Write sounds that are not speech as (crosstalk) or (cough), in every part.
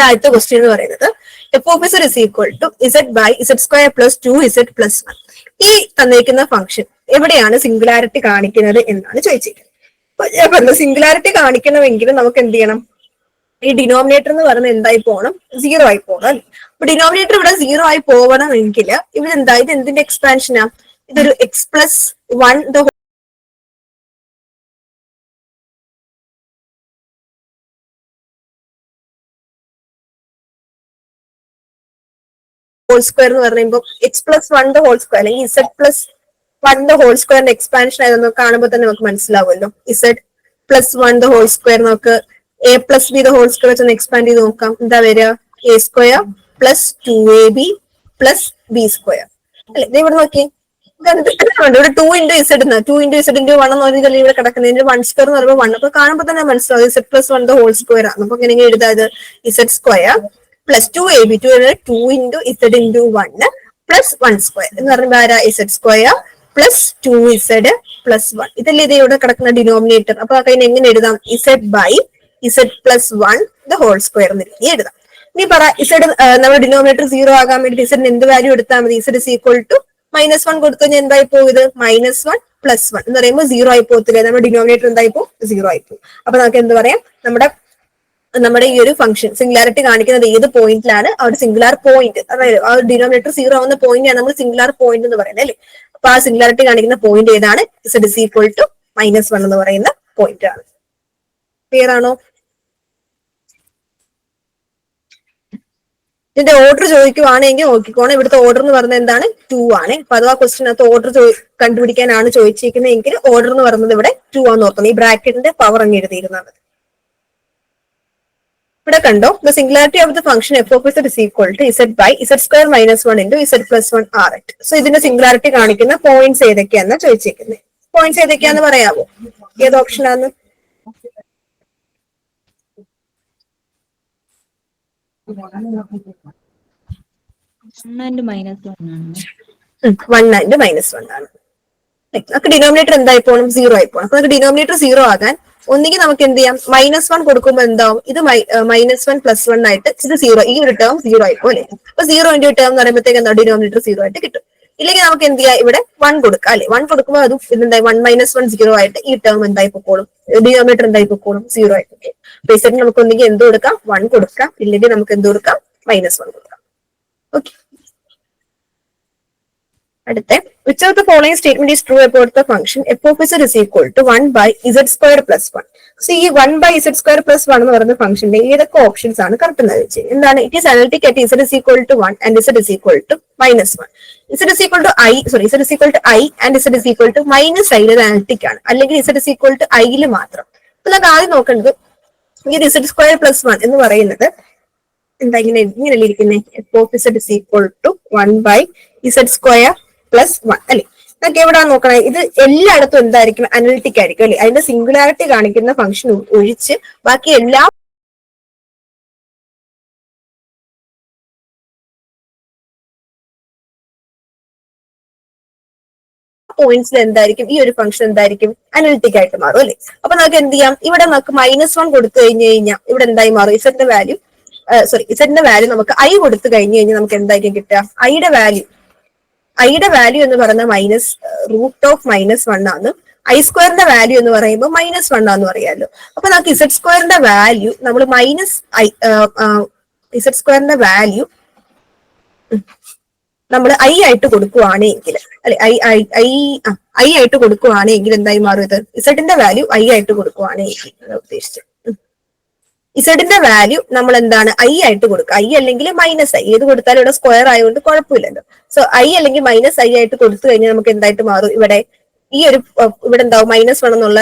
നമ്മുടെ ആദ്യത്തെ ക്വസ്റ്റ്യൻ എന്ന് പറയുന്നത് F of S is equal to Z by Z square plus two Z plus one ഈ തന്നിരിക്കുന്ന ഫംഗ്ഷൻ എവിടെയാണ് സിംഗുലാരിറ്റി കാണിക്കുന്നത് എന്നാണ് ചോദിച്ചിരിക്കുന്നത്. അപ്പൊ എന്താ സിംഗുലാരിറ്റി കാണിക്കണമെങ്കിൽ നമുക്ക് എന്ത് ചെയ്യണം? ഈ ഡിനോമിനേറ്റർ എന്ന് പറയുന്നത് എന്തായി പോകണം സീറോ ആയി പോകണം? അപ്പൊ ഡിനോമിനേറ്റർ ഇവിടെ സീറോ ആയി പോകണമെങ്കിൽ ഇവിടെ എന്താ? ഇത് എന്തിന്റെ എക്സ്പാൻഷനാ ഇതൊരു X plus one the whole square എന്ന് പറയുമ്പോൾ X plus the whole square അല്ലെങ്കിൽ ഇസഡ് പ്ലസ് ദ ഹോൾ സ്ക്വയറിന്റെ എക്സ്പാൻഷൻ ആയതെന്ന് കാണുമ്പോൾ തന്നെ നമുക്ക് മനസ്സിലാവുമല്ലോ. Z plus one the whole square നമുക്ക് A plus B the whole square വെച്ചൊന്ന് എക്സ്പാൻഡ് ചെയ്ത് നോക്കാം. എന്താ വരിക? A square plus two A B plus B square അല്ലെ? ഇത് ഇവിടെ നോക്കി ഇവിടെ two into Z two into Z into one എന്ന് പറഞ്ഞാൽ ഇവിടെ കിടക്കുന്നതിന്റെ വൺ സ്ക്വയർ എന്ന് പറയുമ്പോൾ വൺ അപ്പൊ കാണുമ്പോൾ തന്നെ മനസ്സിലാവും. Z plus one the whole square ആണ്. അപ്പൊ ഇങ്ങനെ എഴുതാത് Z square plus two A B two two into Z into one plus one square എന്ന് പറയുമ്പോൾ ആരാ Z square plus two Z plus one ഇതല്ലേ ഇത് ഇവിടെ കിടക്കുന്ന ഡിനോമിനേറ്റർ അപ്പൊ അതിന് എങ്ങനെ എഴുതാം? Z by Z plus one the whole square എന്ന് രീതി എഴുതാം. ഇനി പറ ഇസഡ് നമ്മുടെ ഡിനോമിനേറ്റർ സീറോ ആകാൻ വേണ്ടി ഇസഡിന് എന്ത് വാല്യൂ എടുത്താൽ മതി? Z is equal to minus one കൊടുത്തു കഴിഞ്ഞാൽ എന്തായി പോകുന്നത് മൈനസ് വൺ പ്ലസ് വൺ എന്ന് പറയുമ്പോൾ സീറോ ആയി പോകത്തില്ലേ. നമ്മുടെ ഡിനോമിനേറ്റർ എന്തായി പോകും? സീറോ ആയി പോകും. അപ്പൊ നമുക്ക് എന്ത് പറയാം? നമ്മുടെ നമ്മുടെ ഈ ഒരു ഫംഗ്ഷൻ സിംഗുലാരിറ്റി കാണിക്കുന്നത് ഏത് പോയിന്റിലാണ് ആ ഒരു സിംഗുലാർ പോയിന്റ് അതായത് ആ ഒരു ഡിനോമിനേറ്റർ സീറോ ആവുന്ന പോയിന്റാണ് നമ്മൾ സിംഗുലാർ പോയിന്റ് എന്ന് പറയുന്നത് അല്ലേ? അപ്പൊ ആ സിംഗുലാരിറ്റി കാണിക്കുന്ന പോയിന്റ് ഏതാണ്? Is equal to minus one എന്ന് പറയുന്ന പോയിന്റ് ആണ്. ക്ലിയർ ആണോ? ഇതിന്റെ ഓർഡർ ചോദിക്കുവാണെങ്കിൽ നോക്കിക്കോണം. ഇവിടുത്തെ ഓർഡർ എന്ന് പറയുന്നത് എന്താണ്? ടു ആണ്. അപ്പൊ അഥവാ ക്വസ്റ്റിനകത്ത് ഓർഡർ കണ്ടുപിടിക്കാനാണ് ചോദിച്ചിരിക്കുന്നതെങ്കിൽ ഓർഡർ എന്ന് പറയുന്നത് ഇവിടെ ടു ആണെന്ന് ഓർക്കണം ഈ ബ്രാക്കറ്റിന്റെ പവർ അങ്ങ് എഴുതിയിരുന്നാൽ മതി. ഇവിടെ കണ്ടോ? The singularity of the function F of Z is equal to Z by Z square minus one into Z plus one are at so ഇതിന്റെ സിംഗുലാരിറ്റി കാണിക്കുന്ന പോയിന്റ്സ് ഏതൊക്കെയാന്ന് ചോദിച്ചിരിക്കുന്നത് പോയിന്റ്സ് ഏതൊക്കെയാന്ന് പറയാമോ ഏത് ഓപ്ഷനാന്ന് ആൻഡ് മൈനസ് വൺ ആണ്. വൺ ആൻഡ് മൈനസ് വൺ ആണ്. നമുക്ക് ഡിനോമിനേറ്റർ എന്തായി പോകണം സീറോ ആയി പോകണം അപ്പൊ നമുക്ക് ഡിനോമിനേറ്റർ സീറോ ആകാൻ ഒന്നുകിൽ നമുക്ക് എന്ത് ചെയ്യാം? മൈനസ് വൺ കൊടുക്കുമ്പോൾ എന്താവും? ഇത് മൈനസ് വൺ പ്ലസ് വൺ ആയിട്ട് ഇത് സീറോ ഈ ഒരു ടേം സീറോ ആയി അല്ലെ? അപ്പൊ സീറോ ഇന്റു ടേം എന്ന് പറയുമ്പോഴത്തേക്ക് എന്താ? ഡിനോമിനേറ്റർ സീറോ ആയിട്ട് കിട്ടും. ഇല്ലെങ്കിൽ നമുക്ക് എന്ത് ചെയ്യാം? ഇവിടെ വൺ കൊടുക്കാം അല്ലെ? വൺ കൊടുക്കുമ്പോൾ അത് ഇതെന്തായി? വൺ മൈനസ് വൺ സീറോ ആയിട്ട് ഈ ടേം എന്തായി പൊക്കോളും ഡിനോമിനേറ്റർ എന്തായി പൊക്കോളും സീറോ ആയിട്ട് ഇസെറ്റ് നമുക്ക് ഒന്നുകിൽ എന്ത് കൊടുക്കാം? വൺ കൊടുക്കാം. ഇല്ലെങ്കിൽ നമുക്ക് എന്ത് കൊടുക്കാം? മൈനസ് വൺ കൊടുക്കാം. ഓക്കെ അടുത്ത which of the following statement is true about the function F of Z is equal to one by Z square plus one so ഈ one by Z square plus one എന്ന് പറയുന്ന ഫംഗ്ഷന്റെ ഏതൊക്കെ options ആണ് correct എന്ന് വെച്ചാൽ എന്താണ്? It is analytic at Z is equal to one and Z is equal to minus one Z is equal to I sorry Z is equal to I and Z is equal to minus I ഇത് analytic ആണ്. അല്ലെങ്കിൽ Z is equal to ഐയിൽ മാത്രം. അപ്പൊ നമുക്ക് ആദ്യം നോക്കേണ്ടത് ഈ ഒരു ഇസഡ് സ്ക്വയർ പ്ലസ് വൺ എന്ന് പറയുന്നത് എന്താ ഇങ്ങനെ ഇങ്ങനെ ഇരിക്കുന്നത് F of Z is equal to one by Z square plus one അല്ലെ? നമുക്ക് എവിടെ നോക്കണേ? ഇത് എല്ലായിടത്തും എന്തായിരിക്കും? അനലിറ്റിക് ആയിരിക്കും അല്ലെ? അതിന്റെ സിംഗുലാരിറ്റി കാണിക്കുന്ന ഫംഗ്ഷൻ ഒഴിച്ച് ബാക്കി എല്ലാ പോയിന്റ്സിൽ എന്തായിരിക്കും? ഈ ഒരു ഫംഗ്ഷൻ എന്തായിരിക്കും? അനലിറ്റിക് ആയിട്ട് മാറും അല്ലെ? അപ്പൊ നമുക്ക് എന്ത് ചെയ്യാം? ഇവിടെ നമുക്ക് മൈനസ് വൺ കൊടുത്തു കഴിഞ്ഞു കഴിഞ്ഞാൽ ഇവിടെ എന്തായി മാറും? ഇസറ്റിന്റെ വാല്യൂ സോറി ഇസറ്റിന്റെ വാല്യൂ നമുക്ക് ഐ കൊടുത്തു കഴിഞ്ഞു കഴിഞ്ഞാൽ നമുക്ക് എന്തായിരിക്കും കിട്ടുക? ഐയുടെ വാല്യൂ ഐയുടെ വാല്യൂ എന്ന് പറയുന്നത് minus root of minus one ആണ്. ഐ സ്ക്വയറിന്റെ വാല്യൂ എന്ന് പറയുമ്പോൾ മൈനസ് വൺ ആണെന്ന് പറയാമല്ലോ അപ്പൊ നമുക്ക് ഇസഡ് സ്ക്വയറിന്റെ വാല്യൂ നമ്മൾ മൈനസ് ഐ ഇസഡ് സ്ക്വയറിന്റെ വാല്യൂ നമ്മൾ ഐ ആയിട്ട് കൊടുക്കുവാണെങ്കിൽ അല്ലെ ഐ ഐ ഐ ഐ ആയിട്ട് കൊടുക്കുവാണെങ്കിൽ എന്തായി മാറും ഇത്? ഇസഡിന്റെ വാല്യൂ ഐ ആയിട്ട് കൊടുക്കുവാണെങ്കിൽ ഉദ്ദേശിച്ചത്. ഇസഡിന്റെ വാല്യൂ നമ്മൾ എന്താണ് ഐ ആയിട്ട് കൊടുക്കുക. ഐ അല്ലെങ്കിൽ മൈനസ് ഐ ഏത് കൊടുത്താലും ഇവിടെ സ്ക്വയർ ആയതുകൊണ്ട് കുഴപ്പമില്ലല്ലോ. സോ ഐ അല്ലെങ്കിൽ മൈനസ് ഐ ആയിട്ട് കൊടുത്തു കഴിഞ്ഞാൽ നമുക്ക് എന്തായിട്ട് മാറും? ഇവിടെ ഈ ഒരു ഇവിടെ എന്താവും? മൈനസ് വൺ എന്നുള്ള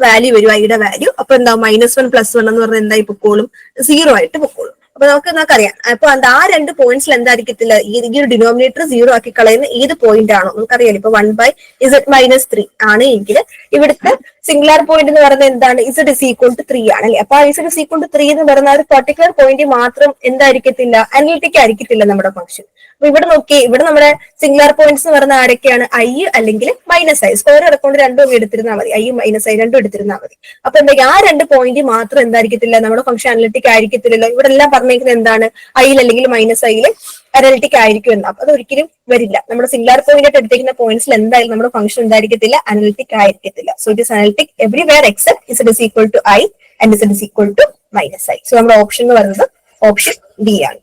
വാല്യൂ വരും ഐയുടെ വാല്യൂ അപ്പൊ എന്താവും? മൈനസ് വൺ പ്ലസ് വൺ എന്ന് പറഞ്ഞാൽ എന്തായി പൊക്കോളും? സീറോ ആയിട്ട് പൊക്കോളും. അപ്പൊ നമുക്ക് നമുക്കറിയാം. അപ്പൊ അത് ആ രണ്ട് പോയിന്റ്സിൽ എന്തായിരിക്കത്തില്ല? ഈ ഒരു ഡിനോമിനേറ്റർ സീറോ ആക്കി കളയുന്ന ഏത് പോയിന്റ് ആണോ? നമുക്കറിയാലോ. ഇപ്പൊ one by Z minus three ആണ് എങ്കിൽ ഇവിടുത്തെ സിംഗുലാർ പോയിന്റ് എന്ന് പറയുന്നത് എന്താണ്? Z is equal to three ആണ് അല്ലെ? അപ്പൊ Z is equal to three എന്ന് പറയുന്ന ആ ഒരു പെർട്ടിക്കുലർ പോയിന്റ് മാത്രം എന്തായിരിക്കത്തില്ല? അനലിറ്റിക് ആയിരിക്കത്തില്ല നമ്മുടെ ഫംഗ്ഷൻ അപ്പൊ ഇവിടെ നോക്കി ഇവിടെ നമ്മുടെ സിംഗുലാർ പോയിന്റ്സ് എന്ന് പറയുന്ന ആരൊക്കെയാണ്? ഐ അല്ലെങ്കിൽ മൈനസ് ഐ സ്ക്വയർ അടക്കൊണ്ട് രണ്ടും എടുത്തിരുന്നാൽ മതി. ഐ മൈനസ് ഐ രണ്ടും എടുത്തിരുന്നാൽ മതി. അപ്പൊ എന്താ ആ രണ്ട് പോയിന്റ് മാത്രം എന്തായിരിക്കത്തില്ല? നമ്മുടെ ഫംഗ്ഷൻ അനലിറ്റിക് ആയിരിക്കത്തില്ലല്ലോ. ഇവിടെ എല്ലാം പറഞ്ഞേക്കുന്നത് എന്താണ്? ഐയിൽ അല്ലെങ്കിൽ മൈനസ് ഐയിൽ അനലിറ്റിക് ആയിരിക്കും എന്ന്. അപ്പൊ അത് ഒരിക്കലും വരില്ല. നമ്മുടെ സിംഗുലാർ പോയിന്റ് ആയിട്ട് എടുത്തേക്കുന്ന പോയിന്റ്സിൽ എന്തായാലും നമ്മുടെ ഫംഗ്ഷൻ ഉണ്ടായിരിക്കത്തില്ല അനലിറ്റിക് ആയിരിക്കത്തില്ല. So it is analytic everywhere except is is equal to I and is is equal to minus I so നമ്മുടെ ഓപ്ഷൻ എന്ന് പറയുന്നത് ഓപ്ഷൻ ബി ആണ്.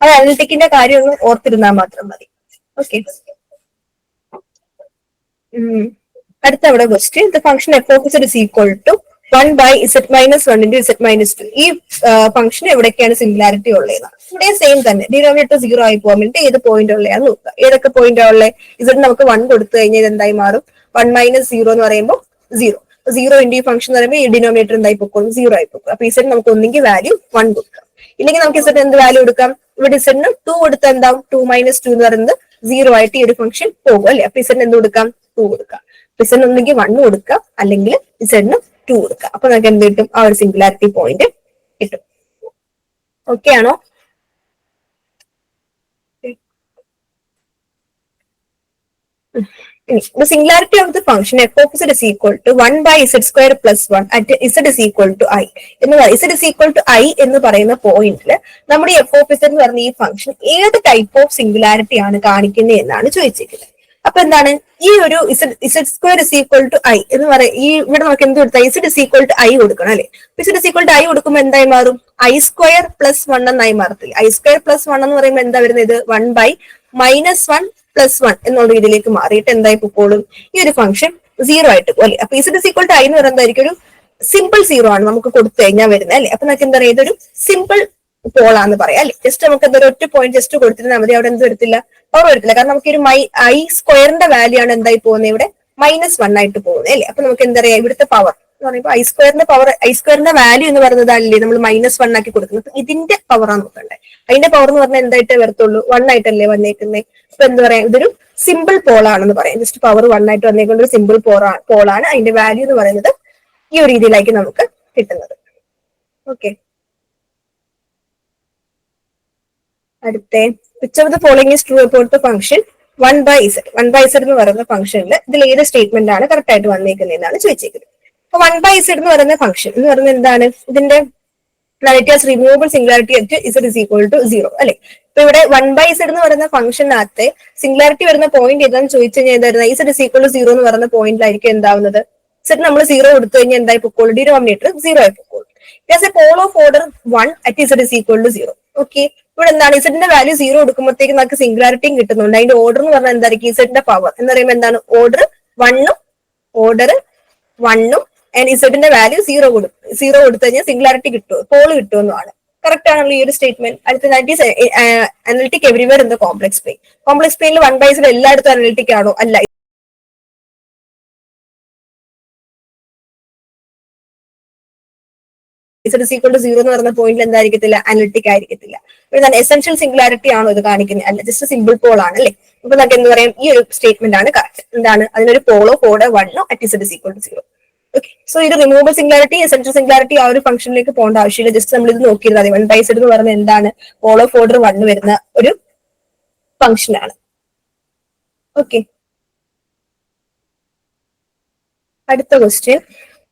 അത് അനലിറ്റിക്കിന്റെ കാര്യം ഒന്ന് ഓർത്തിരുന്നാൽ മാത്രം മതി. ഓക്കെ അടുത്ത അവിടെ question the function F of is equal to one by Z minus one into Z minus two. ഈ ഫംഗ്ഷൻ എവിടെയൊക്കെയാണ് സിമിലാരിറ്റി ഉള്ളത് ഇവിടെ സെയിം തന്നെ. ഡിനോമിനേറ്റർ സീറോ ആയി പോകാൻ വേണ്ടി ഏത് പോയിന്റ് ഉള്ളതാന്ന് നോക്കുക. ഏതൊക്കെ പോയിന്റ് ഉള്ളത്? ഇസെറ്റ് നമുക്ക് വൺ കൊടുത്തു കഴിഞ്ഞാൽ ഇത് എന്തായി മാറും? വൺ മൈനസ് സീറോ എന്ന് പറയുമ്പോൾ സീറോ സീറോ ഇന്റു ഈ ഫംഗ്ഷൻ എന്ന് പറയുമ്പോൾ ഈ ഡിനോമിനേറ്റർ എന്തായി പൊക്കോളും? സീറോ ആയി പോകും അപ്പൊ ഇസെറ്റ് നമുക്ക് ഒന്നെങ്കിൽ വാല്യൂ വൺ കൊടുക്കാം. ഇല്ലെങ്കിൽ നമുക്ക് ഇസെറ്റ് എന്ത് വാല്യൂ കൊടുക്കാം? ഇവിടെ ഇസെറ്റിന് ടു കൊടുത്താൽ എന്താവും? ടു മൈനസ് ടു എന്ന് പറയുന്നത് സീറോ ആയിട്ട് ഈ ഒരു ഫംഗ്ഷൻ പോകും അല്ലെ? അപ്പൊ ഇസെറ്റിന് എന്ത് കൊടുക്കാം? ടു കൊടുക്കാം. ഇസെറ്റിന് ഒന്നെങ്കിൽ വൺ കൊടുക്കാം. അല്ലെങ്കിൽ ഇസെറ്റിന് ടു കൊടുക്കുക. അപ്പൊ നമുക്ക് എന്ത് കിട്ടും? ആ ഒരു സിംഗുലാരിറ്റി പോയിന്റ് കിട്ടും. ഓക്കെ ആണോ? the singularity of the function f of z is equal to 1 by z square plus 1 at z is equal i. എന്ന് z is equal to i എന്ന് പറയുന്ന പോയിന്റിൽ നമ്മുടെ എഫ് ഓഫ് z എന്ന് പറഞ്ഞ ഈ ഫംഗ്ഷൻ ഏത് ടൈപ്പ് ഓഫ് സിംഗുലാരിറ്റി ആണ് കാണിക്കുന്നത് എന്നാണ് ചോദിച്ചിരിക്കുന്നത്. അപ്പൊ എന്താണ്? ഈ ഒരു Z square is equal to I എന്ന് പറയും ഈ ഇവിടെ നമുക്ക് എന്ത് കൊടുത്താൽ Z is equal to I കൊടുക്കണം അല്ലെ? Z is equal to I കൊടുക്കുമ്പോൾ എന്തായി മാറും? ഐ സ്ക്വയർ പ്ലസ് വൺ എന്നായി മാറത്തില്ല? ഐ സ്ക്വയർ പ്ലസ് വൺ എന്ന് പറയുമ്പോൾ എന്താ വരുന്നത് ഇത്? One by minus one plus one എന്നുള്ള രീതിയിലേക്ക് മാറിയിട്ട് എന്തായി പോകും ഈ ഒരു ഫംഗ്ഷൻ സീറോ ആയിട്ട് അല്ലെ? അപ്പൊ Z is equal to I എന്ന് പറയുന്നതായിരിക്കും ഒരു സിമ്പിൾ സീറോ ആണ് നമുക്ക് കൊടുത്തു കഴിഞ്ഞാൽ വരുന്നത് അല്ലെ? അപ്പൊ നമുക്ക് എന്താ പറയുക ഇതൊരു സിമ്പിൾ പോളാന്ന് പറയാം അല്ലെ? ജസ്റ്റ് നമുക്ക് എന്താ ഒറ്റ പോയിന്റ് ജസ്റ്റ് കൊടുത്തിരുന്നാൽ മതി. അവിടെ എന്ത് വരത്തില്ല പവർ വരത്തില്ല കാരണം നമുക്ക് ഒരു മൈ ഐ സ്ക്വയറിന്റെ വാല്യൂ ആണ് എന്തായി പോകുന്നത് ഇവിടെ? മൈനസ് വൺ ആയിട്ട് പോകുന്നത് അല്ലെ? അപ്പൊ നമുക്ക് എന്താ പറയാ ഇവിടുത്തെ പവർ എന്ന് പറയുമ്പോൾ ഐ സ്ക്വയറിന്റെ പവർ ഐ സ്ക്വയറിന്റെ വാല്യൂ എന്ന് പറയുന്നത് അല്ലേ നമ്മൾ മൈനസ് വൺ ആക്കി കൊടുക്കുന്നത്. ഇതിന്റെ ഇതിന്റെ പവറാണ് നോക്കണ്ടേ അതിന്റെ പവർ എന്ന് പറഞ്ഞാൽ എന്തായിട്ടേ വരത്തുള്ളൂ? വൺ ആയിട്ടല്ലേ വന്നേക്കുന്നത് അപ്പൊ എന്താ പറയാ ഇതൊരു സിമ്പിൾ പോളാണെന്ന് പറയാം. ജസ്റ്റ് പവർ വൺ ആയിട്ട് വന്നേക്കുന്ന ഒരു സിമ്പിൾ പോളാണ് അതിന്റെ വാല്യൂ എന്ന് പറയുന്നത് ഈ ഒരു രീതിയിലേക്ക് നമുക്ക് കിട്ടുന്നത്. ഓക്കെ അടുത്ത which of the following is true about the function one by Z one by Z എന്ന് പറയുന്ന ഫംഗ്ഷനിൽ ഇതിൽ ഏത് സ്റ്റേറ്റ്മെന്റ് ആണ് കറക്റ്റ് ആയിട്ട് വന്നേക്കുന്നത് എന്നാണ് ചോദിച്ചേക്കുന്നത്. അപ്പൊ വൺ ബൈ ഇസഡ് എന്ന് പറയുന്ന ഫംഗ്ഷൻ എന്ന് പറയുന്നത് എന്താണ്? ഇതിന്റെ നലിറ്റിയാസ് removable singularity at Z is equal to zero അല്ലെ? ഇപ്പൊ ഇവിടെ വൺ ബൈ ഇസഡ് എന്ന് പറയുന്ന ഫംഗ്ഷനകത്ത് സിംഗുലാരിറ്റി വരുന്ന പോയിന്റ് ഏതാണെന്ന് ചോദിച്ചു കഴിഞ്ഞാൽ എന്തായിരുന്നു? Z is equal to zero എന്ന് പറയുന്ന പോയിന്റിലായിരിക്കും എന്താവുന്നത്. ഇസഡ് നമ്മൾ സീറോ കൊടുത്തു കഴിഞ്ഞാൽ എന്തായി പൊക്കോളൂ? ഡിനോമിനേറ്റർ സീറോ ആയി പൊക്കോളൂ. A pole of order one at Z is equal to zero okay ഇവിടെ എന്താണ് ഇസഡിന്റെ വാല്യൂ സീറോ കൊടുക്കുമ്പോഴത്തേക്ക് നമുക്ക് സിംഗുലാരിറ്റിയും കിട്ടുന്നുണ്ട്. അതിന്റെ ഓർഡർ എന്ന് പറഞ്ഞാൽ എന്തായിരിക്കും? ഇസഡിന്റെ പവർ എന്ന് പറയുമ്പോൾ എന്താണ്? ഓർഡർ വണ്ണും ഓർഡർ വണ്ണും ആൻഡ് ഇസഡിന്റെ വാല്യൂ സീറോ കൊടുക്കും സീറോ കൊടുത്തു കഴിഞ്ഞാൽ സിംഗുലാരിറ്റി കിട്ടും. പോൾ കിട്ടുമെന്നാണ് കറക്റ്റ് ആണല്ലോ ഈ ഒരു സ്റ്റേറ്റ്മെന്റ് അടുത്ത analytic everywhere in the complex plane complex പ്ലെയിനിൽ വൺ ബൈസിൽ എല്ലായിടത്തും അനലിറ്റിക് ആണോ? അല്ല. ഇസഡ് സീക്വൽ ടു സീറോ എന്ന് പറയുന്ന പോയിന്റിൽ എന്തായിരിക്കത്തില്ല? അനലിറ്റിക് ആയിരിക്കത്തില്ല. എന്താണ് എസെൻഷ്യൽ സിംഗുലാരിറ്റി ആണോ ഇത് കാണിക്കുന്നത്? അല്ല ജസ്റ്റ് സിമ്പിൾ പോൾ ആണ് അല്ലേ? അപ്പൊ നമുക്ക് എന്ത് പറയാം? ഈ ഒരു സ്റ്റേറ്റ്മെന്റ് ആണ് കറക്റ്റ് എന്താണ്? അതിനൊരു polo code വണ്ണോ at Z is equal to zero okay so ഇത് റിമൂവബിൾ സിംഗുലാരിറ്റി എസെൻഷ്യൽ സിംഗുലാരിറ്റി ആ ഒരു ഫംഗ്ഷനിലേക്ക് പോകേണ്ട ആവശ്യമില്ല. ജസ്റ്റ് നമ്മൾ ഇത് നോക്കിയിരുന്നത് അതെ വൺ ബൈ സെഡ് എന്ന് പറഞ്ഞ എന്താണ്? പോളോ ഓഫ് ഓർഡർ വണ്ണ് വരുന്ന ഒരു ഫംഗ്ഷൻ ആണ്. ഓക്കെ അടുത്ത question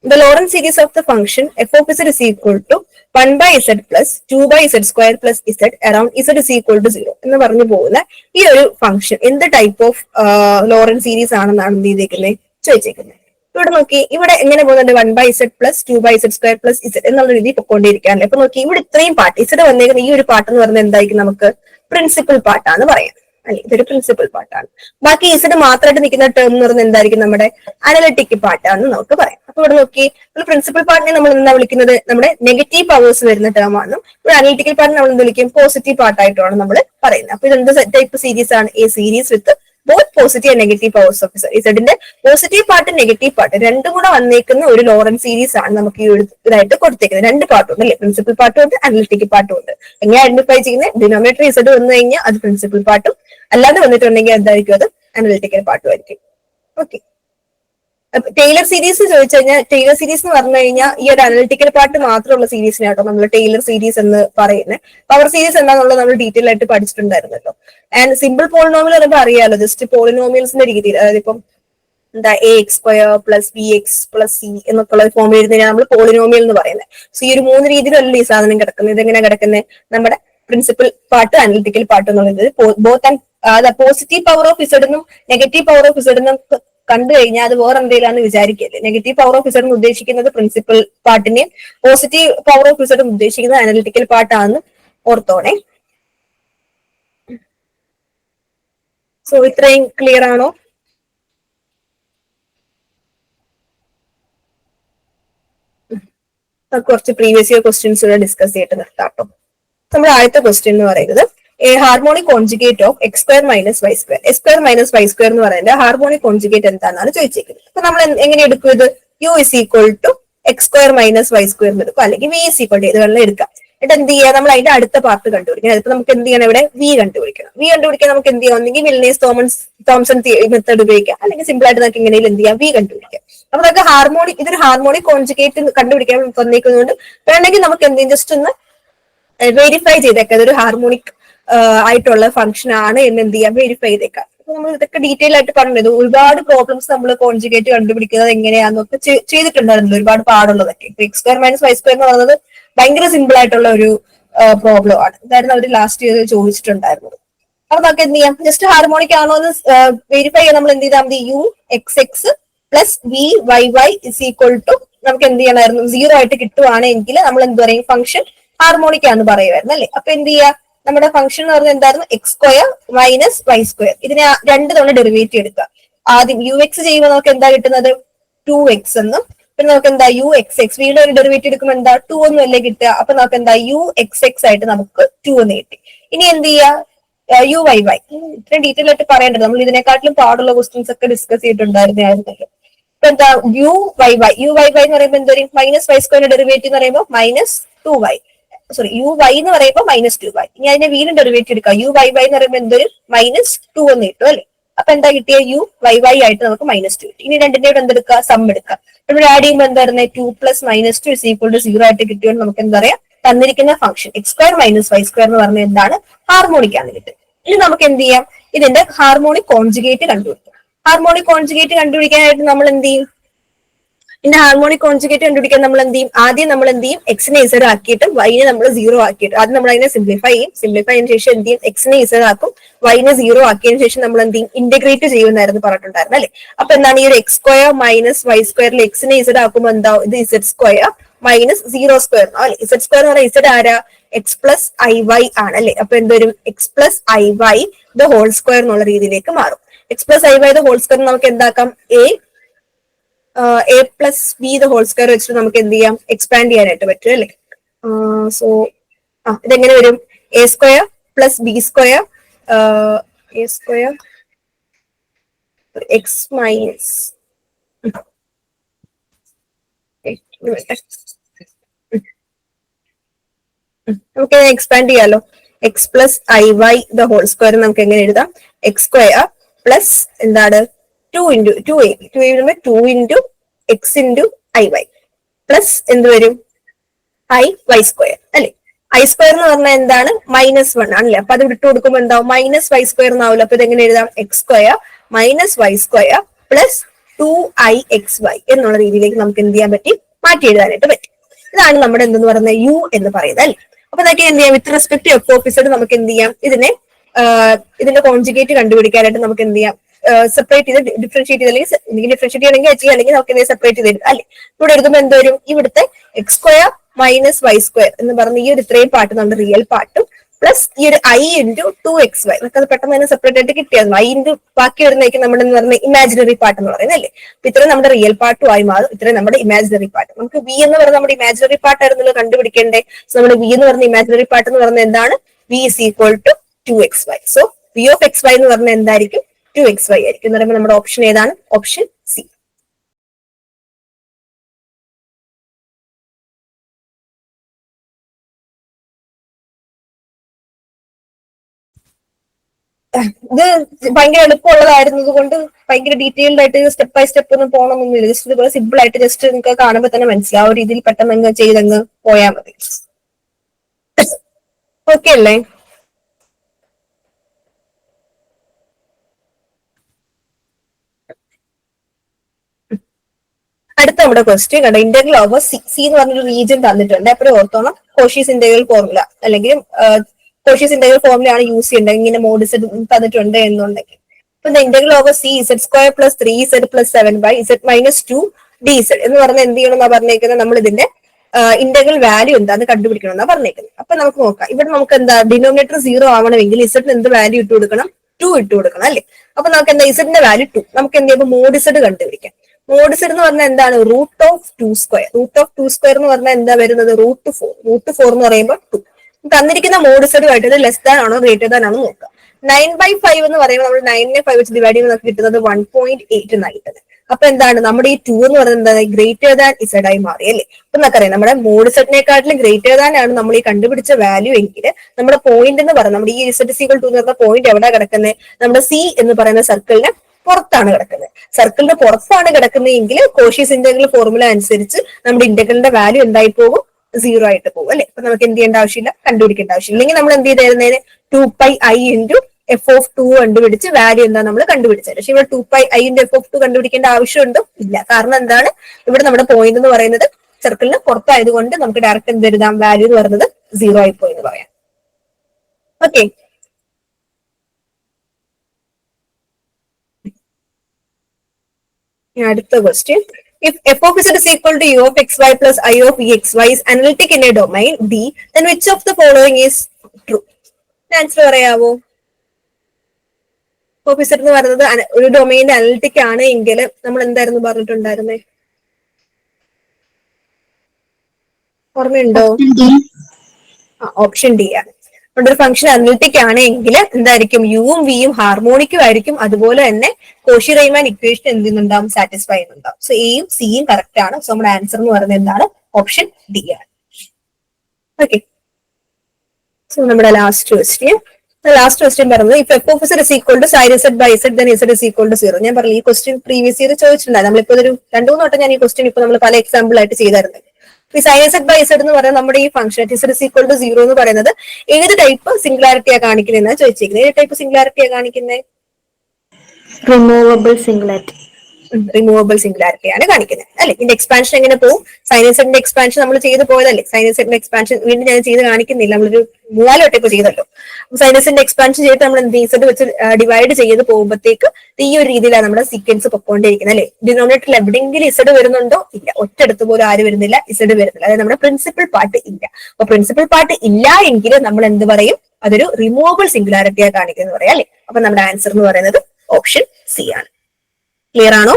the Lorentz series of the function f of z is equal to 1 by z plus 2 by z square plus z around z is equal to 0 എന്ന് പറഞ്ഞു പോകുന്ന ഈ ഒരു function എന്ത് ടൈപ്പ് ഓഫ് ലോറൻസ് സീരീസ് ആണെന്നാണ് എന്ത് ചെയ്തേക്കുന്നത് ചോദിച്ചേക്കുന്നത് ഇവിടെ നോക്കി ഇവിടെ എങ്ങനെ പോകുന്നുണ്ട്? One by Z plus two by Z square plus Z എന്നുള്ള രീതിയിൽ പൊക്കോണ്ടിരിക്കുകയാണ് അപ്പൊ നോക്കി ഇവിടെ ഇത്രയും പാർട്ട് ഇസെഡ് വന്നേക്കുന്ന ഈ ഒരു പാർട്ട് എന്ന് പറയുന്നത് എന്തായിരിക്കും നമുക്ക്? പ്രിൻസിപ്പൽ പാട്ടാന്ന് പറയാം. അല്ലെ? ഇതൊരു പ്രിൻസിപ്പൽ പാട്ടാണ് ബാക്കി ഇസെഡ് മാത്രമായിട്ട് നിൽക്കുന്ന ടേം എന്ന് പറയുന്നത് എന്തായിരിക്കും നമ്മുടെ അനലിറ്റിക് പാർട്ടാണെന്ന് നമുക്ക് പറയാം. അപ്പൊ ഇവിടെ നോക്കി നമ്മൾ പ്രിൻസിപ്പൽ പാർട്ടിനെ നമ്മൾ എന്താ വിളിക്കുന്നത്? നമ്മുടെ നെഗറ്റീവ് പവേഴ്സ് വരുന്ന ടേം ആണ്. ഇവിടെ അനലിറ്റിക്കൽ പാർട്ടിനെ നമ്മൾ എന്ത് വിളിക്കും? പോസിറ്റീവ് പാർട്ടായിട്ടാണ് നമ്മൾ പറയുന്നത്. അപ്പൊ ഇതെന്ത് ടൈപ്പ് സീരീസ് ആണ്? A series with both positive and negative powers of ഇസഡിന്റെ positive part negative part രണ്ടും കൂടെ വന്നേക്കുന്ന ഒരു ലോറൻ സീരീസ് ആണ് നമുക്ക് ഈ ഒരു ഇതായിട്ട് കൊടുത്തേക്കുന്നത്. രണ്ട് പാർട്ടുണ്ട് അല്ലെ? പ്രിൻസിപ്പൽ പാർട്ടും ഉണ്ട് അനലിറ്റിക്കൽ പാർട്ടും ഉണ്ട്. എങ്ങനെ ഐഡന്റിഫൈ ചെയ്യുന്നത് ഡിനോമിനേറ്റർ ഇസഡ് വന്നു കഴിഞ്ഞാൽ അത് പ്രിൻസിപ്പൽ പാർട്ടും അല്ലാതെ വന്നിട്ടുണ്ടെങ്കിൽ എന്തായിരിക്കും അത്? അനലിറ്റിക്കൽ പാർട്ടും ആയിരിക്കും. ഓക്കെ ടൈലർ സീരീസ് ചോദിച്ചു കഴിഞ്ഞാൽ ടൈലർ സീരീസ് എന്ന് പറഞ്ഞു കഴിഞ്ഞാൽ ഈ ഒരു അനലിറ്റിക്കൽ പാർട്ട് മാത്രമുള്ള സീരീസിനാട്ടോ നമ്മൾ ടൈലർ സീരീസ് എന്ന് പറയുന്നത് പവർ സീരീസ് എന്താണെന്നുള്ളത് നമ്മൾ ഡീറ്റെയിൽ ആയിട്ട് പഠിച്ചിട്ടുണ്ടായിരുന്നല്ലോ. ആൻഡ് സിമ്പിൾ പോളിനോമിയൽ പറയുമ്പോൾ അറിയാലോ ജസ്റ്റ് പോളിനോമിയൽസിന്റെ രീതിയിൽ അതായത് ഇപ്പം എന്താ A X square plus B X plus C എന്നൊക്കെയുള്ള ഫോം എഴുതുന്നതിനാണ് നമ്മൾ പോളിനോമിയൽ എന്ന് പറയുന്നത് സോ ഈ ഒരു മൂന്ന് രീതിയിലല്ല ഈ സാധനം കിടക്കുന്നത് ഇതെങ്ങനെ കിടക്കുന്നത് നമ്മുടെ പ്രിൻസിപ്പൽ പാർട്ട് അനലിറ്റിക്കൽ പാർട്ട് എന്നുള്ളത്. Both and positive power of Z എന്നും നെഗറ്റീവ് പവർ ഓഫ് ഇസഡ് എന്നും കണ്ടു കഴിഞ്ഞാൽ അത് വേറെ എന്തെങ്കിലാന്ന് വിചാരിക്കല്ലേ നെഗറ്റീവ് പവർ ഓഫ് ഇസഡ് ഉദ്ദേശിക്കുന്നത് പ്രിൻസിപ്പൽ പാർട്ടിനെയും പോസിറ്റീവ് പവർ ഓഫ് ഇസഡ് ഉദ്ദേശിക്കുന്നത് അനലിറ്റിക്കൽ പാർട്ടാണെന്ന് ഓർത്തോണേ. സോ ഇത്രയും ക്ലിയർ ആണോ? കുറച്ച് പ്രീവിയസ് ഇയർ ക്വസ്റ്റ്യൻസ് ഡിസ്കസ് ചെയ്തിട്ട് നിർത്താം കേട്ടോ. നമ്മുടെ ആദ്യത്തെ ക്വസ്റ്റ്യൻ എന്ന് പറയുന്നത് A harmonic conjugate of X square minus Y square X square minus Y square എന്ന് പറയുന്നത് ഹാർമോണിക് കോൺജുഗേറ്റ് എന്താണെന്നാണ് ചോദിച്ചേക്കുന്നത്. അപ്പൊ നമ്മൾ എങ്ങനെ എടുക്കും ഇത്? U is equal to X square minus Y square എന്ന് എടുക്കും. അല്ലെങ്കിൽ വി ഇസ് ഈക്വൽ ടു ഇത് വെള്ളം എടുക്കാം. എന്നിട്ട് എന്ത് ചെയ്യുക നമ്മൾ അതിന്റെ അടുത്ത പാർട്ട് കണ്ടുപിടിക്കണം. അതിപ്പോ നമുക്ക് എന്ത് ചെയ്യണം ഇവിടെ? വി കണ്ടുപിടിക്കണം. വി കണ്ടുപിടിക്കാൻ നമുക്ക് എന്ത് ചെയ്യാം ഒന്നെങ്കിൽ വിൽനേസ് തോമൻസ് തോംസൺ മെത്തേഡ് ഉപയോഗിക്കാം. അല്ലെങ്കിൽ സിമ്പിൾ ആയിട്ട് നമുക്ക് എങ്ങനെയും എന്ത് ചെയ്യാം? വി കണ്ടുപിടിക്കാം. അപ്പൊ നമുക്ക് ഹാർമോണി ഇതൊരു ഹാർമോണിക് കോൺജുഗേറ്റ് കണ്ടുപിടിക്കാൻ തന്നേക്കുന്നതുകൊണ്ട് വേണമെങ്കിൽ നമുക്ക് എന്ത് എന്തെങ്കിലും ജസ്റ്റ് ഒന്ന് വെരിഫൈ ചെയ്തേക്കാം. അതൊരു ഹാർമോണിക് ആയിട്ടുള്ള ഫംഗ്ഷൻ ആണ് എന്ന് എന്ത് ചെയ്യാം വെരിഫൈ ചെയ്തേക്കാം. നമ്മൾ ഇതൊക്കെ ഡീറ്റെയിൽ ആയിട്ട് പറഞ്ഞത് ഒരുപാട് പ്രോബ്ലംസ് നമ്മൾ കോൺജുഗേറ്റ് കണ്ടുപിടിക്കുന്നത് എങ്ങനെയാന്നൊക്കെ ചെയ്തിട്ടുണ്ടായിരുന്നു. ഒരുപാട് പാടുള്ളതൊക്കെ. X square minus Y square എന്ന് പറയുന്നത് ഭയങ്കര സിമ്പിൾ ആയിട്ടുള്ള ഒരു പ്രോബ്ലം ആണ്. എന്തായിരുന്നു അവർ ലാസ്റ്റ് ഇയർ ചോദിച്ചിട്ടുണ്ടായിരുന്നത്. അപ്പൊ നമുക്ക് എന്ത് ചെയ്യാം? ജസ്റ്റ് ഹാർമോണിക് ആണോ എന്ന് വെരിഫൈ ചെയ്യാൻ നമ്മൾ എന്ത് ചെയ്താൽ മതി? U X X plus V Y Y is equal to നമുക്ക് എന്ത് ചെയ്യണമായിരുന്നു? സീറോ ആയിട്ട് കിട്ടുവാണെങ്കിൽ നമ്മൾ എന്ത് പറയും ഫംഗ്ഷൻ ഹാർമോണിക് ആണെന്ന് പറയുമായിരുന്നു അല്ലെ? അപ്പൊ എന്ത് ചെയ്യുക നമ്മുടെ ഫംഗ്ഷൻ എന്ന് പറഞ്ഞാൽ എന്തായിരുന്നു? X square minus Y square ഇതിനെ രണ്ട് തവണ ഡെറിവേറ്റീവ് എടുക്കുക. ആദ്യം യു എക്സ് ചെയ്യുമ്പോൾ നമുക്ക് എന്താ കിട്ടുന്നത്? ടു എക്സ് എന്നും പിന്നെ നമുക്ക് എന്താ യു എക്സ് എക്സ് വീണ്ടും ഒരു ഡെറിവേറ്റീവ് എടുക്കുമ്പോൾ എന്താ? ടു ഒന്നും അല്ലേ കിട്ടുക? അപ്പൊ നമുക്ക് എന്താ? യു എക്സ് എക്സ് ആയിട്ട് നമുക്ക് ടു എന്ന് കിട്ടി. ഇനി എന്ത് ചെയ്യുക യു വൈ വൈ ഇത്രയും ഡീറ്റെയിൽ ആയിട്ട് പറയേണ്ടത് നമ്മൾ ഇതിനെക്കാട്ടിലും പാടുള്ള ക്വസ്റ്റ്യൻസ് ഒക്കെ ഡിസ്കസ് ചെയ്തിട്ടുണ്ടായിരുന്നായിരുന്നല്ലോ ഇപ്പൊ എന്താ? U Y Y U Y Y എന്ന് പറയുമ്പോൾ എന്തായാലും മൈനസ് വൈ സ്ക്വയറിന്റെ ഡെറിവേറ്റീവ് എന്ന് പറയുമ്പോൾ minus two Y sorry U Y എന്ന് പറയുമ്പോൾ മൈനസ് ടു വൈ ഇനി അതിനെ വീണ്ടും ഡെറിവേറ്റീവ് എടുക്കാം. യു വൈ വൈ എന്ന് പറയുമ്പോൾ എന്തൊരു? മൈനസ് ടു എന്ന് കിട്ടും അല്ലെ? അപ്പൊ എന്താ കിട്ടിയ? യു വൈ വൈ ആയിട്ട് നമുക്ക് മൈനസ് ടു കിട്ടി. ഇനി രണ്ടിന്റെ കൂടെ എന്തെടുക്കുക സം എടുക്കുക ഇവിടെ ആഡ് ചെയ്യുമ്പോൾ എന്താ പറയുന്നത് two plus minus two is two zero ആയിട്ട് കിട്ടിയോണ്ട് നമുക്ക് എന്താ പറയാ? തന്നിരിക്കുന്ന function X square minus Y square എന്ന് പറഞ്ഞാൽ എന്താണ്? ഹാർമോണിക് ആണ് കിട്ടും ഇനി നമുക്ക് എന്ത് ചെയ്യാം? ഇതിന്റെ ഹാർമോണിക് കോൺജുഗേറ്റ് കണ്ടുപിടിക്കാം. ഹാർമോണിക് കോൺജുഗേറ്റ് കണ്ടുപിടിക്കാനായിട്ട് നമ്മൾ എന്ത് ചെയ്യും? ഇതിന്റെ ഹാർമോണിക് കോൺജുഗേറ്റ് കണ്ടുപിടിക്കാൻ നമ്മൾ എന്ത് ചെയ്യും? ആദ്യം നമ്മൾ എന്ത് ചെയ്യും? എക്സിനെ ഇസഡ് ആക്കിയിട്ട് വൈനെ നമ്മൾ സീറോ ആക്കിയിട്ട്. ആദ്യം നമ്മൾ അതിനെ സിംപ്ലിഫൈ ചെയ്യും. സിംപ്ലിഫൈ ചെയ്തതിനു ശേഷം എന്ത് ചെയ്യും? എക്സിനെ ഇസഡ് ആക്കും. വൈനെ സീറോ ആക്കിയതിനു ശേഷം നമ്മൾ എന്ത് ചെയ്യും? ഇന്റഗ്രേറ്റ് ചെയ്യുമെന്നായിരുന്നു പറഞ്ഞിട്ടുണ്ടായിരുന്നു അല്ലെ? അപ്പൊ എന്താണ് ഈ ഒരു എക്സ് സ്ക്വയർ മൈനസ് വൈ സ്ക്വയറിൽ എക്സിനെ ഇസഡ് ആക്കുമ്പോൾ എന്താ? ഇത് Z square minus zero square അല്ലെ? ഇസഡ് സ്ക്വയർ എന്ന് പറഞ്ഞാൽ ഇസഡ് ആരാ? എക്സ് പ്ലസ് ഐ വൈ ആണ് അല്ലെ? അപ്പൊ എന്തൊരു X plus I Y the whole square എന്നുള്ള രീതിയിലേക്ക് മാറും. X plus I Y the whole square നമുക്ക് എന്താക്കാം? A A plus B the whole square വെച്ചിട്ട് നമുക്ക് എന്ത് ചെയ്യാം? എക്സ്പാൻഡ് ചെയ്യാനായിട്ട് പറ്റും അല്ലേ? സോ ആ ഇതെങ്ങനെ വരും? A square plus B square A square X minus നമുക്ക് എക്സ്പാൻഡ് ചെയ്യാലോ. X plus I Y the whole square നമുക്ക് എങ്ങനെ എഴുതാം? എക്സ് സ്ക്വയർ പ്ലസ് എന്താണ്? Two into two A two A വരുമ്പോൾ two into X into I Y plus എന്ത് വരും? I Y square അല്ലെ? ഐ സ്ക്വയർ എന്ന് പറഞ്ഞാൽ എന്താണ്? മൈനസ് വൺ ആണല്ലേ? അപ്പൊ അത് വിട്ടു കൊടുക്കുമ്പോൾ എന്താവും? മൈനസ് വൈ സ്ക്വയർ എന്നാവില്ല അപ്പൊ ഇതെങ്ങനെ എഴുതാം? X square minus Y square plus two I X Y എന്നുള്ള രീതിയിലേക്ക് നമുക്ക് എന്ത് ചെയ്യാൻ പറ്റി? മാറ്റി എഴുതാനായിട്ട് പറ്റും. ഇതാണ് നമ്മുടെ എന്തെന്ന് പറയുന്നത് യു എന്ന് പറയുന്നത് അല്ലേ? അപ്പൊ അതൊക്കെ എന്ത് ചെയ്യാം? വിത്ത് റെസ്പെക്ട് എഫ് ഓഫീസർ നമുക്ക് എന്ത് ചെയ്യാം? ഇതിനെ ഇതിന്റെ കോൺജുഗേറ്റ് കണ്ടുപിടിക്കാനായിട്ട് നമുക്ക് എന്ത് ചെയ്യാം? സെപ്പറേറ്റ് ചെയ്ത് ഡിഫറൻഷിയേറ്റ് ചെയ്ത് അല്ലെങ്കിൽ ഡിഫറൻഷിയേറ്റ് ചെയ്യണമെങ്കിൽ എച്ച് അല്ലെങ്കിൽ നമുക്ക് ഇതിനെ സെപ്പറേറ്റ് ചെയ്ത് അല്ലെ? ഇവിടെ എഴുതുമ്പോൾ എന്തോ വരും? ഇവിടുത്തെ X square minus Y square എന്ന് പറഞ്ഞ ഈ ഒരു ഇത്രയും പാട്ട് നമ്മുടെ റിയൽ പാട്ടും പ്ലസ് ഈ ഒരു I into two X Y നമുക്ക് അത് പെട്ടെന്ന് തന്നെ സെപ്പറേറ്റ് ആയിട്ട് കിട്ടിയായിരുന്നു ഐ ഇന്റു ബാക്കി വരുന്നേക്ക് നമ്മുടെ എന്ന് പറഞ്ഞ ഇമാജിനറി പാട്ട് എന്ന് പറയുന്നത് അല്ലേ? അപ്പൊ ഇത്രയും നമ്മുടെ റിയൽ പാട്ടും ആയി മാറും. ഇത്രയും നമ്മുടെ ഇമാജിനറി പാട്ട്. നമുക്ക് വി എന്ന് പറയുന്ന നമ്മുടെ ഇമാജിനറി പാട്ടായിരുന്നല്ലോ കണ്ടുപിടിക്കേണ്ടേ? സോ നമ്മുടെ വി എന്ന് പറഞ്ഞ ഇമാജിനറി പാട്ട് എന്ന് പറഞ്ഞ എന്താണ്? V is equal to two x y so V of x y എന്ന് പറഞ്ഞ എന്തായിരിക്കും? ടു എക്സ് വൈ ആയിരിക്കും. എന്ന് പറയുമ്പോൾ നമ്മുടെ ഓപ്ഷൻ ഏതാണ്? ഓപ്ഷൻ സി ഇത് ഭയങ്കര എളുപ്പമുള്ളതായിരുന്നത് കൊണ്ട് ഭയങ്കര ഡീറ്റെയിൽഡ് ആയിട്ട് സ്റ്റെപ്പ് ബൈ സ്റ്റെപ്പ് ഒന്നും പോകണമെന്നില്ല. ജസ്റ്റ് ഇതുപോലെ സിമ്പിൾ ആയിട്ട് ജസ്റ്റ് നിങ്ങൾക്ക് കാണുമ്പോൾ തന്നെ മനസ്സിലാവും. ആ രീതിയിൽ പെട്ടെന്ന് ചെയ്തങ്ങ് പോയാൽ മതി. (coughs) ഓക്കെ അല്ലേ? അടുത്ത നമ്മുടെ ക്വസ്റ്റ്യൻ കണ്ട? ഇന്റഗ്രൽ ഓഫ് സി സി എന്ന് പറഞ്ഞൊരു റീജിയൻ തന്നിട്ടുണ്ട്. എപ്പോഴും ഓർത്തോണം കോഷീസ് ഇന്റഗ്രൽ ഫോർമുല അല്ലെങ്കിൽ കോഷീസ് ഇന്റഗ്രൽ ഫോർമുലയാണ് യൂസ് ചെയ്യേണ്ടത്. ഇങ്ങനെ മോഡിസെഡ് തന്നിട്ടുണ്ട് എന്നുണ്ടെങ്കിൽ. അപ്പൊ integral of C z square plus three z plus seven by z minus two d z എന്ന് പറഞ്ഞാൽ എന്ത് ചെയ്യണം എന്നാ പറഞ്ഞേക്കുന്നത്? നമ്മൾ ഇതിന്റെ ഇന്റഗ്രൽ വാല്യൂ എന്താന്ന് കണ്ടുപിടിക്കണം എന്നാ പറഞ്ഞേക്കുന്നത്. അപ്പൊ നമുക്ക് നോക്കാം. ഇവിടെ നമുക്ക് എന്താ ഡിനോമിനേറ്റർ സീറോ ആവണമെങ്കിൽ ഇസെഡിന് എന്ത് വാല്യൂ ഇട്ട് കൊടുക്കണം ടു ഇട്ട് കൊടുക്കണം അല്ലേ? അപ്പൊ നമുക്ക് എന്താ ഇസെഡിന്റെ വാല്യൂ ടു നമുക്ക് എന്ത് ചെയ്യുമ്പോൾ മോഡിസെഡ് കണ്ടുപിടിക്കാം. മോഡിസെഡ് എന്ന് പറഞ്ഞാൽ എന്താണ്? Root of two square root of two square എന്ന് പറഞ്ഞാൽ എന്താ വരുന്നത്? റൂട്ട് ഫോർ റൂട്ട് ഫോർ എന്ന് പറയുമ്പോൾ ടു തന്നിരിക്കുന്ന മോഡിസെഡുമായിട്ട് ഇത് ലെസ് ദാൻ ആണോ ഗ്രേറ്റർ ദാൻ ആണോ നോക്കുക നയൻ ബൈ ഫൈവ് എന്ന് പറയുമ്പോൾ നമ്മൾ നയനെ ഫൈവ് വെച്ച് ഡിവൈഡ് ചെയ്യുമ്പോൾ നമുക്ക് കിട്ടുന്നത് വൺ പോയിന്റ് എയ്റ്റ് എന്നാണ് കിട്ടുന്നത്. അപ്പൊ എന്താണ്? നമ്മുടെ ഈ ടു എന്ന് പറയുന്നത് ഗ്രേറ്റർ ദാൻ ഇസഡ് ആയി മാറി അല്ലേ? അപ്പൊ നമുക്കറിയാം നമ്മുടെ മോഡിസെഡിനെക്കാട്ടിലും ഗ്രേറ്റർ ദാൻ ആണ് നമ്മൾ ഈ കണ്ടുപിടിച്ച വാല്യൂ എങ്കിൽ നമ്മുടെ പോയിന്റ് എന്ന് പറയുന്നത് നമ്മുടെ ഈ ഇസഡ് സീകൾ ടു എന്ന് പറഞ്ഞ പോയിന്റ് എവിടെ കിടക്കുന്നത് നമ്മുടെ സി എന്ന് പറയുന്ന സർക്കിളിന് പുറത്താണ് കിടക്കുന്നത്. സർക്കിളിന്റെ പുറത്താണ് കിടക്കുന്നതെങ്കിൽ കോഷീസ് ഇന്റഗ്രൽ ഫോർമുല അനുസരിച്ച് നമ്മുടെ ഇന്റഗ്രലിന്റെ വാല്യൂ എന്തായി പോകും സീറോ ആയിട്ട് പോകും അല്ലെ? അപ്പൊ നമുക്ക് എന്ത് ചെയ്യേണ്ട ആവശ്യമില്ല? കണ്ടുപിടിക്കേണ്ട ആവശ്യമില്ല. ഇല്ലെങ്കിൽ നമ്മൾ എന്ത് ചെയ്തായിരുന്നേനെ two pi i into f of two കണ്ടുപിടിച്ച് വാല്യൂ എന്താ നമ്മൾ കണ്ടുപിടിച്ചത്. പക്ഷെ ഇവിടെ two pi i into f of two കണ്ടുപിടിക്കേണ്ട ആവശ്യമുണ്ടോ? ഇല്ല. കാരണം എന്താണ്? ഇവിടെ നമ്മുടെ പോയിന്റ് എന്ന് പറയുന്നത് സർക്കിളിന് പുറത്തായതുകൊണ്ട് നമുക്ക് ഡയറക്റ്റ് എന്ത് എഴുതാം? വാല്യൂ എന്ന് പറയുന്നത് സീറോ ആയി പോയി എന്ന് പറയാം. ഓക്കെ അടുത്ത question if f of z is equal to u of xy plus i of exy is analytic in a domain D, then which of the following is true? Answer പറയാവോ? Officer എന്ന് പറയുന്നത് ഒരു ഡൊമൈനിന്റെ analytic ആണ് എങ്കിൽ നമ്മൾ എന്തായിരുന്നു പറഞ്ഞിട്ടുണ്ടായിരുന്നേ? ഓർമ്മയുണ്ടോ? Option D ആണ്. ഒരു ഫംഗ്ഷൻ അനലിറ്റിക് ആണെങ്കിൽ എന്തായിരിക്കും? യുവും വിയും ഹാർമോണിക്കും ആയിരിക്കും. അതുപോലെ തന്നെ കോഷി റൈമാൻ ഇക്വേഷൻ എന്ത് ചെയ്യുന്നുണ്ടാവും? സാറ്റിസ്ഫൈ ചെയ്യുന്നുണ്ടാവും. സോ എയും സിയും കറക്റ്റ് ആണ്. സോ നമ്മുടെ ആൻസർ എന്ന് പറയുന്നത് എന്താണ്? ഓപ്ഷൻ ഡി ആണ്. ഓക്കെ സോ നമ്മുടെ ലാസ്റ്റ് ക്വസ്റ്റ്യൻ ലാസ്റ്റ് ക്വസ്റ്റ്യൻ പറഞ്ഞത് if f of is equal to side z by z then is equal to zero ഞാൻ പറഞ്ഞു ഈ ക്വസ്റ്റ്യൻ പ്രീവിയസ് ഇയർ ചോദിച്ചിട്ടുണ്ടായിരുന്നു. നമ്മളിപ്പോ ഒരു രണ്ടു മൂന്ന് വട്ടം ഞാൻ ഈ ക്വസ്റ്റ്യൻ ഇപ്പൊ നമ്മൾ പല എക്സാമ്പിൾ ആയിട്ട് ചെയ്തായിരുന്നു. ഈ സൈൻ ബൈ സെഡ് എന്ന് പറയുന്നത് നമ്മുടെ ഈ function is equal to zero എന്ന് പറയുന്നത് ഏത് ടൈപ്പ് സിംഗുലാരിറ്റിയാ കാണിക്കുന്നതെന്നാണ് ചോദിച്ചിരിക്കുന്നത്? ഏത് ടൈപ്പ് സിംഗുലാരിറ്റിയാ കാണിക്കുന്നത് റിമൂവബിൾ സിംഗ്ലറ്റ് റിമൂവബിൾ സിംഗുലാരിറ്റി ആണ് കാണിക്കുന്നത്. അല്ലെ? ഇതിന്റെ എക്സ്പാൻഷൻ എങ്ങനെ പോകും സൈനസെറ്റിന്റെ എക്സ്പാൻഷൻ നമ്മൾ ചെയ്ത് പോയതല്ലേ? സൈനസെറ്റിന്റെ എക്സ്പാൻഷൻ വീണ്ടും ഞാൻ ചെയ്ത് കാണിക്കുന്നില്ല. നമ്മളൊരു മൂന്നാൽ വട്ടം ഇപ്പൊ ചെയ്തല്ലോ സൈനസിന്റെ എക്സ്പാൻഷൻ ചെയ്തിട്ട് നമ്മൾ എന്ത് ഇസഡ് വെച്ച് ഡിവൈഡ് ചെയ്ത് പോകുമ്പോഴത്തേക്ക് ഈ ഒരു രീതിയിലാണ് നമ്മുടെ സീക്വൻസ് പൊക്കോണ്ടിരിക്കുന്നത്. അല്ലെ? ഡിനോമിനേറ്റർ എവിടെയെങ്കിലും ഇസഡ് വരുന്നുണ്ടോ? ഇല്ല. ഒറ്റടുത്ത് പോലും ആര് വരുന്നില്ല? ഇസഡ് വരുന്നില്ല. അതായത് നമ്മുടെ പ്രിൻസിപ്പൽ പാർട്ട് ഇല്ല. അപ്പൊ പ്രിൻസിപ്പൽ പാർട്ട് ഇല്ല എങ്കിൽ നമ്മൾ എന്ത് പറയും? അതൊരു റിമൂവബിൾ സിംഗുലാരിറ്റിയാണ് കാണിക്കുന്നത് പറയാം. അല്ലെ? അപ്പൊ നമ്മുടെ ആൻസർ എന്ന് പറയുന്നത് ഓപ്ഷൻ സി ആണ്. ക്ലിയർ ആണോ?